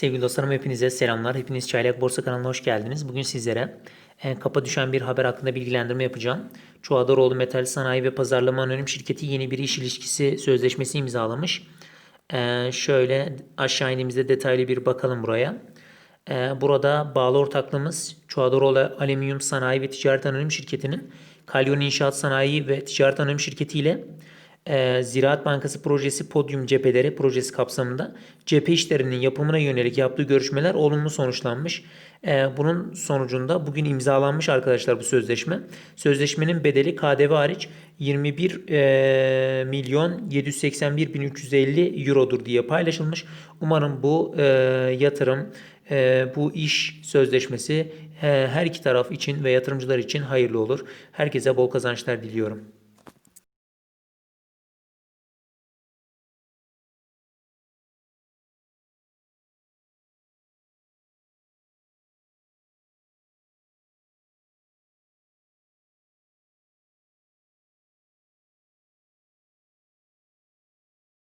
Sevgili dostlarım hepinize selamlar. Hepiniz Çaylak Borsa kanalına hoş geldiniz. Bugün sizlere e, kapa düşen bir haber hakkında bilgilendirme yapacağım. Çuadaroğlu Metal Sanayi ve Pazarlama Anonim Şirketi yeni bir iş ilişkisi sözleşmesi imzalamış. E, şöyle aşağı indiğimizde detaylı bir bakalım buraya. E, burada bağlı ortaklığımız Çuadaroğlu Alüminyum Sanayi ve Ticaret Anonim Şirketi'nin Kalyon İnşaat Sanayi ve Ticaret Anonim Şirketi ile e, Ziraat Bankası projesi Podyum Cepheleri projesi kapsamında cephe işlerinin yapımına yönelik yaptığı görüşmeler olumlu sonuçlanmış. E, bunun sonucunda bugün imzalanmış arkadaşlar bu sözleşme. Sözleşmenin bedeli KDV hariç 21 e, milyon 781 bin 350 eurodur diye paylaşılmış. Umarım bu yatırım, bu iş sözleşmesi her iki taraf için ve yatırımcılar için hayırlı olur. Herkese bol kazançlar diliyorum.